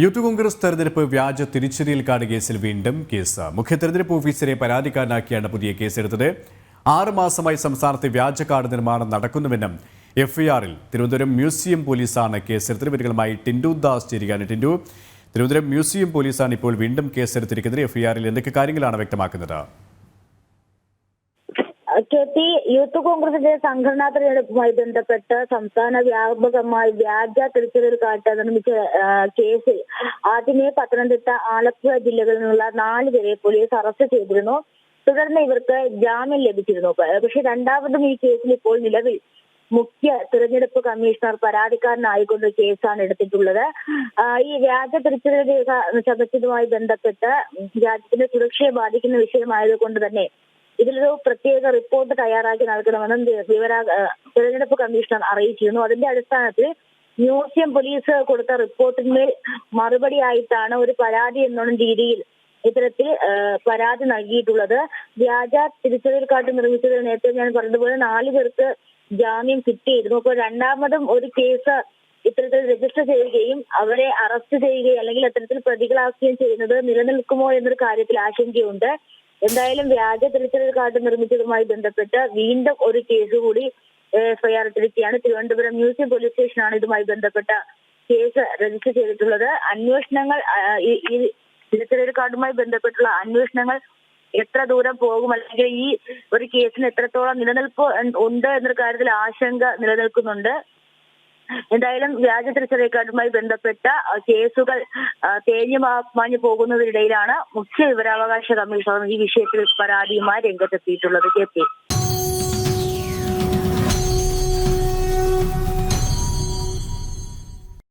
Youth Congress തെരഞ്ഞെടുപ്പ് വ്യാജ തിരിച്ചറിയൽ കാർഡ് കേസിൽ വീണ്ടും കേസ്. മുഖ്യ തെരഞ്ഞെടുപ്പ് ഓഫീസറെ പരാതിക്കാരനാക്കിയാണ് പുതിയ കേസെടുത്തത്. ആറ് മാസമായി സംസ്ഥാനത്ത് വ്യാജ കാർഡ് നിർമ്മാണം നടക്കുന്നുവെന്നും എഫ്ഐആറിൽ തിരുവനന്തപുരം മ്യൂസിയം പോലീസാണ് കേസെടുത്തത്. വിവരങ്ങളുമായി ടിൻഡു ദാസ് ചേരുകയാണ് ടിൻഡു. തിരുവനന്തപുരം മ്യൂസിയം പോലീസാണ് ഇപ്പോൾ വീണ്ടും കേസെടുത്തിരിക്കുന്നത്. എഫ്ഐആറിൽ എന്തൊക്കെ കാര്യങ്ങളാണ് വ്യക്തമാക്കുന്നത്? കെ പി യൂത്ത് കോൺഗ്രസിന്റെ സംഘടനാ തെരഞ്ഞെടുപ്പുമായി ബന്ധപ്പെട്ട് സംസ്ഥാന വ്യാപകമായി വ്യാജ തിരിച്ചറിയൽ കാർഡ് നിർമ്മിച്ച കേസ് കേസിൽ ആദ്യമേ പത്തനംതിട്ട ആലപ്പുഴ ജില്ലകളിൽ നിന്നുള്ള നാല് പേരെ പോലീസ് അറസ്റ്റ് ചെയ്തിരുന്നു. തുടർന്ന് ഇവർക്ക് ജാമ്യം ലഭിച്ചിരുന്നു. പക്ഷെ രണ്ടാമതും ഈ കേസിൽ ഇപ്പോൾ നിലവിൽ മുഖ്യ തിരഞ്ഞെടുപ്പ് കമ്മീഷണർ പരാതിക്കാരനായിക്കൊണ്ട് കേസാണ് എടുത്തിട്ടുള്ളത്. ഈ വ്യാജ തിരിച്ചറിയൽ രേഖ ചതച്ചതുമായി ബന്ധപ്പെട്ട് രാജ്യത്തിന്റെ സുരക്ഷയെ ബാധിക്കുന്ന വിഷയമായത് കൊണ്ട് തന്നെ ഇതിലൊരു പ്രത്യേക റിപ്പോർട്ട് തയ്യാറാക്കി നൽകണമെന്നും വിവരാ തിരഞ്ഞെടുപ്പ് കമ്മീഷണർ അറിയിച്ചിരുന്നു. അതിന്റെ അടിസ്ഥാനത്തിൽ മ്യൂസിയം പോലീസ് കൊടുത്ത റിപ്പോർട്ടിന്മേൽ മറുപടിയായിട്ടാണ് ഒരു പരാതി എന്നുള്ള രീതിയിൽ ഇത്തരത്തിൽ പരാതി നൽകിയിട്ടുള്ളത്. വ്യാജ തിരിച്ചറിയൽ കാർഡ് നിർമ്മിച്ചത് നേരത്തെ ഞാൻ പറഞ്ഞതുപോലെ നാല് പേർക്ക് ജാമ്യം കിട്ടിയിരുന്നു. അപ്പോൾ രണ്ടാമതും ഒരു കേസ് ഇത്തരത്തിൽ രജിസ്റ്റർ ചെയ്യുകയും അവരെ അറസ്റ്റ് ചെയ്യുകയും അല്ലെങ്കിൽ അത്തരത്തിൽ പ്രതികളാക്കുകയും ചെയ്യുന്നത് നിലനിൽക്കുമോ എന്നൊരു കാര്യത്തിൽ ആശങ്കയുണ്ട്. എന്തായാലും വ്യാജ തിരിച്ചറിയൽ കാർഡ് നിർമ്മിച്ചതുമായി ബന്ധപ്പെട്ട് വീണ്ടും ഒരു കേസ് കൂടി എഫ്ഐആർ ഇട്ടിരിക്കുകയാണ് തിരുവനന്തപുരം മ്യൂസിയം പോലീസ് സ്റ്റേഷനാണ് ഇതുമായി ബന്ധപ്പെട്ട കേസ് രജിസ്റ്റർ ചെയ്തിട്ടുള്ളത്. അന്വേഷണങ്ങൾ ഈ തിരിച്ചറിയൽ കാർഡുമായി ബന്ധപ്പെട്ടുള്ള അന്വേഷണങ്ങൾ എത്ര ദൂരം പോകും അല്ലെങ്കിൽ ഈ ഒരു കേസിന് എത്രത്തോളം നിലനിൽപ്പ് ഉണ്ട് എന്നൊരു കാര്യത്തിൽ ആശങ്ക നിലനിൽക്കുന്നുണ്ട്. എന്തായാലും വ്യാജ തിരിച്ചറിയൽ കാർഡുമായി ബന്ധപ്പെട്ട കേസുകൾ തേഞ്ഞു മാഞ്ഞു പോകുന്നതിനിടയിലാണ് മുഖ്യ വിവരാവകാശ കമ്മീഷണർ ഈ വിഷയത്തിൽ പരാതിയുമായി രംഗത്തെത്തിയിട്ടുള്ളത്. K P.